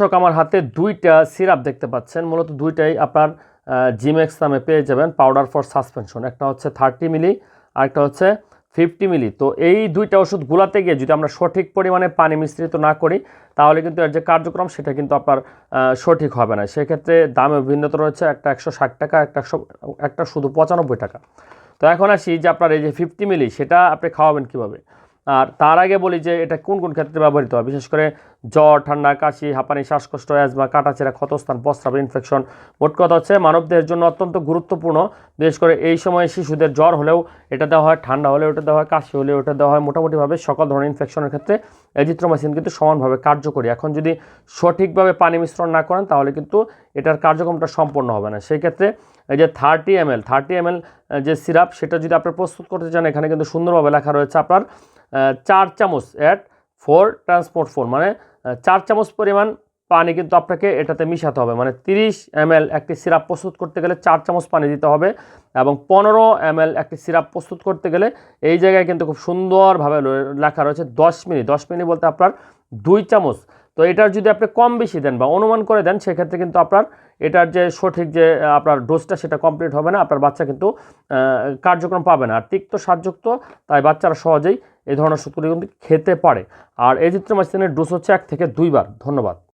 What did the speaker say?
দর্শক, আমার হাতে দুইটা সিরাপ দেখতে পাচ্ছেন। মূলত দুইটাই আপনার জিমেক্স নামে পেয়ে যাবেন পাউডার ফর সাসপেনশন একটা হচ্ছে থার্টি মিলি আর একটা হচ্ছে ফিফটি মিলি তো এই দুইটা ওষুধ গুলাতে গিয়ে যদি আমরা সঠিক পরিমাণে পানি মিশ্রিত না করি, তাহলে কিন্তু এর যে কার্যক্রম, সেটা কিন্তু আপনার সঠিক হবে না। সেক্ষেত্রে দামে ভিন্নতা রয়েছে, একটা একশো ষাট টাকা, একটা একশো, একটা শুধু পঁচানব্বই টাকা। তো এখন আসি যে আপনার এই যে ফিফটি মিলি সেটা আপনি খাওয়াবেন কীভাবে? আর তার আগে বলি যে এটা কোন কোন ক্ষেত্রে ব্যবহৃত হয়? বিশেষ করে জ্বর, ঠান্ডা, কাশি, হাঁপানি, শ্বাসকষ্ট, অ্যাজমা কাটাছেরা ক্ষতস্থান, প্রস্রাব ইনফেকশন মোট কথা হচ্ছে মানবদেহের জন্য অত্যন্ত গুরুত্বপূর্ণ। বিশেষ করে এই সময়ে শিশুদের জ্বর হলেও এটা দেওয়া হয়, ঠান্ডা হলেও ওটা দেওয়া হয়, কাশি হলে ওটা দেওয়া হয়। মোটামুটিভাবে সকল ধরনের ইনফেকশনের ক্ষেত্রে এজিথ্রোমাইসিন কিন্তু সমানভাবে কার্যকরী। এখন যদি সঠিকভাবে পানি মিশ্রণ না করেন, তাহলে কিন্তু এটার কার্যক্রমটা সম্পন্ন হবে না। সেই ক্ষেত্রে এই যে thirty M L thirty M L যে সিরাপ সেটা যদি আপনি প্রস্তুত করতে চান, এখানে কিন্তু সুন্দরভাবে লেখা রয়েছে আপনার চার চামচ অ্যাট ফোর ট্রান্সপোর্ট ফোর মানে চার চামচ পরিমাণ পানি কিন্তু আপনাকে এটাতে মিশাতে হবে। মানে তিরিশ এম একটি সিরাপ প্রস্তুত করতে গেলে চার চামচ পানি দিতে হবে এবং পনেরো এম একটি সিরাপ প্রস্তুত করতে গেলে এই জায়গায় কিন্তু খুব সুন্দরভাবে লেখা রয়েছে দশ মিনিট। দশ মিনিট বলতে আপনার দুই চামচ। তো এটার যদি আপনি কম বেশি দেন বা অনুমান করে দেন, সেক্ষেত্রে কিন্তু আপনার এটার যে সঠিক যে আপনার ডোজটা সেটা কমপ্লিট হবে না। আপনার বাচ্চা কিন্তু কার্যক্রম পাবে না। আর তিক্ত স্বাদযুক্ত, তাই বাচ্চারা সহজেই এই ধরনের ওষুধগুলি কিন্তু খেতে পারে। আর এই চিত্র জিত্রমাইসিনের ডোজ হচ্ছে এক থেকে দুইবার। ধন্যবাদ।